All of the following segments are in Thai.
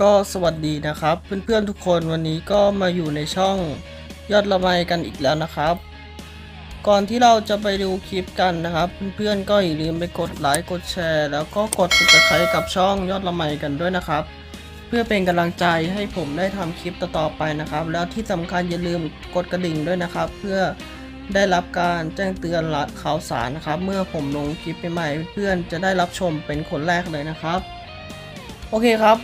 ก็สวัสดีนะครับ เพื่อนๆทุกคนวันนี้ก็มาอยู่ในช่องยอดละไมกันอีกแล้วนะครับ ก่อนที่เราจะไปดูคลิปกันนะครับ เพื่อนๆก็อย่าลืมไปกดไลค์กดแชร์ แล้วก็กดติดตามกับช่องยอดละไมกันด้วยนะครับ เพื่อเป็นกำลังใจให้ผมได้ทำคลิปต่อๆไปนะครับ แล้วที่สำคัญอย่าลืมกดกระดิ่งด้วยนะครับ เพื่อได้รับการแจ้งเตือนข่าวสารนะครับ เมื่อผมลงคลิปใหม่เพื่อนๆจะได้รับชมเป็นคนแรกเลยนะครับ โอเคครับ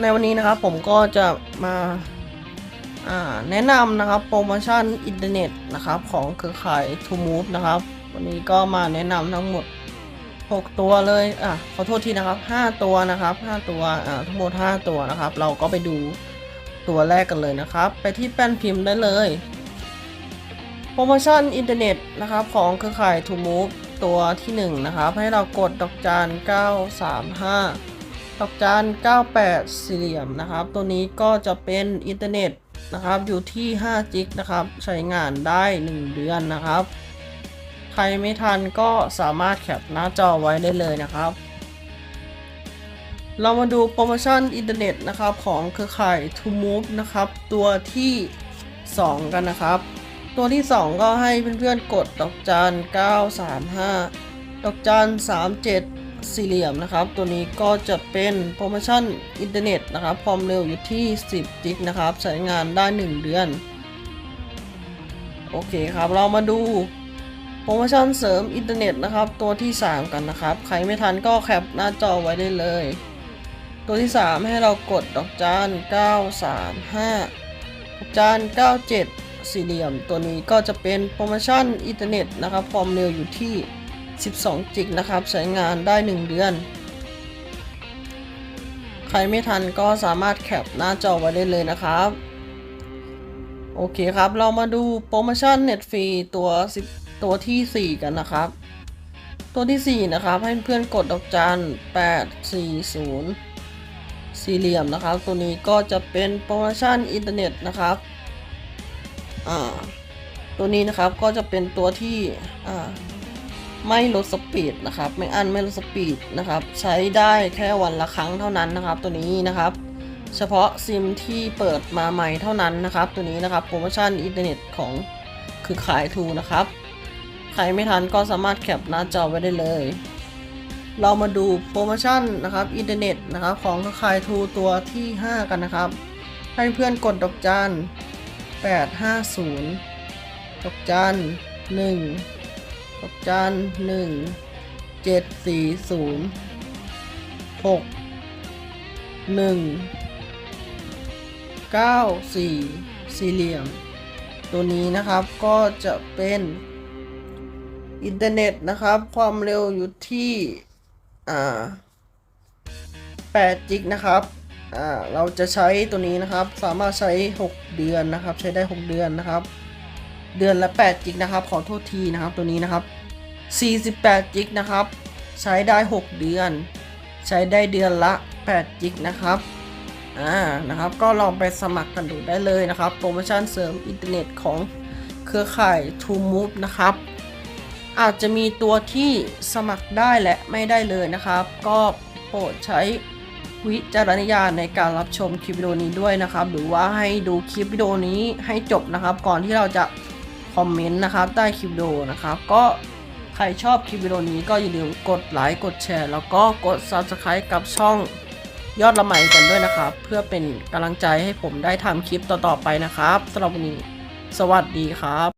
ในวันนี้นะครับผมก็จะมาาแนะนำนะครับโปรโมชั่นอินเทอร์เน็ตนะครับของเครือข่าย To Move นะครับ วันนี้ก็มาแนะนำทั้งหมด 6 ตัวเลยอะขอโทษทีนะครับ 5 ตัวนะครับ 5 ตัวอ่าทั้งหมด 5 ตัวนะครับ เราก็ไปดูตัวแรกกันเลยนะครับ ไปที่แป้นพิมพ์ได้เลยโปรโมชั่นอินเทอร์เน็ตนะครับของเครือข่าย To Move ตัวที่ 1 นะครับ ให้เรากดดอกจาน935 ดอกจาน 98 สี่เหลี่ยมนะครับ ตัวนี้ก็จะเป็นอินเทอร์เน็ตนะครับ อยู่ที่5จิกนะครับ ใช้งานได้ 1 เดือนนะครับ ใครไม่ทันก็สามารถแคปหน้าจอไว้ได้เลยนะครับ เรามาดูโปรโมชั่นอินเทอร์เน็ตนะครับของเครือข่าย To Move นะครับ ตัวที่ 2 กันนะครับ ตัวที่ 2 ก็ให้เพื่อนๆกดดอกจัน935 ดอกจัน37 สี่เหลี่ยมนะครับ ตัวนี้ก็จะเป็นโปรโมชั่นอินเทอร์เน็ตนะครับ ความเร็วอยู่ที่ 10 จิกนะครับ ใช้งานได้ 1 เดือน โอเคครับ เรามาดูโปรโมชั่นเสริมอินเทอร์เน็ตนะครับ ตัวที่ 3 กันนะครับ ใครไม่ทันก็แคปหน้าจอไว้ได้เลย ตัวที่ 3 ให้เรากดดอกจาน 935ดอกจาน 97 สี่เหลี่ยม ตัวนี้ก็จะเป็นโปรโมชั่นอินเทอร์เน็ตนะครับ ความเร็วอยู่ที่ 12 จิกนะครับ ใช้งานได้ 1 เดือน ใครไม่ทันก็สามารถแคปหน้าจอไว้ได้เลยนะครับ โอเคครับ เรามาดูโปรโมชั่นเน็ตฟรีตัว ตัวที่ 4 กันนะครับ ตัวที่ 4 นะครับ ให้เพื่อนกดดอกจัน 840 สี่เหลี่ยมนะครับ ตัวนี้ก็จะเป็นโปรโมชั่นอินเทอร์เน็ตนะครับ อ่า ตัวนี้นะครับก็จะเป็นตัวที่ อ่า ไม่ลดสปีดนะครับไม่อั้นไม่ลดสปีดนะครับ ใช้ได้แค่วันละครั้งเท่านั้นนะครับ ตัวนี้นะครับ เฉพาะซิมที่เปิดมาใหม่เท่านั้นนะครับ ตัวนี้นะครับโปรโมชั่นอินเทอร์เน็ตของคือขายทูนะครับ ใครไม่ทันก็สามารถแคปหน้าจอไว้ได้เลย เรามาดูโปรโมชั่นนะครับอินเทอร์เน็ตนะครับของเครือข่ายทูตัวที่ 5 กันนะครับ ให้เพื่อนกดดอกจัน850ดอกจัน1 ดอกจัน1 7 4 0 6 1 9 4สี่เหลี่ยม ตัวนี้นะครับก็จะเป็นอินเทอร์เน็ตนะครับ ความเร็วอยู่ที่อ่า8จิกนะครับอ่าเราจะใช้ตัวนี้นะครับ สามารถใช้ 6 เดือนนะครับ ใช้ได้ 6 เดือนนะครับ เดือนละ8จิกนะครับ ขอโทษทีนะครับตัวนี้นะครับ48จิกนะครับ ใช้ได้ 6 เดือน ใช้ได้เดือนละ8จิกนะครับอ่านะครับ ก็ลองไปสมัครกันดูได้เลยนะครับ โปรโมชั่นเสริมอินเทอร์เน็ตของเครือข่าย To Move นะครับอาจจะมีตัวที่สมัครได้และไม่ได้เลยนะครับ ก็โปรดใช้วิจารณญาณในการรับชมคลิปวิดีโอนี้ด้วยนะครับ หรือว่าให้ดูคลิปวิดีโอนี้ให้จบนะครับ ก่อนที่เราจะ คอมเมนต์นะครับใต้คลิปวิดีโอนะครับ ก็ใครชอบคลิปวิดีโอนี้ก็อย่าลืมกดไลค์กดแชร์ แล้วก็กด Subscribe กับช่องยอดละไหมกันด้วยนะครับ เพื่อเป็นกำลังใจให้ผมได้ทำคลิปต่อๆไปนะครับสำหรับวันนี้ สวัสดีครับ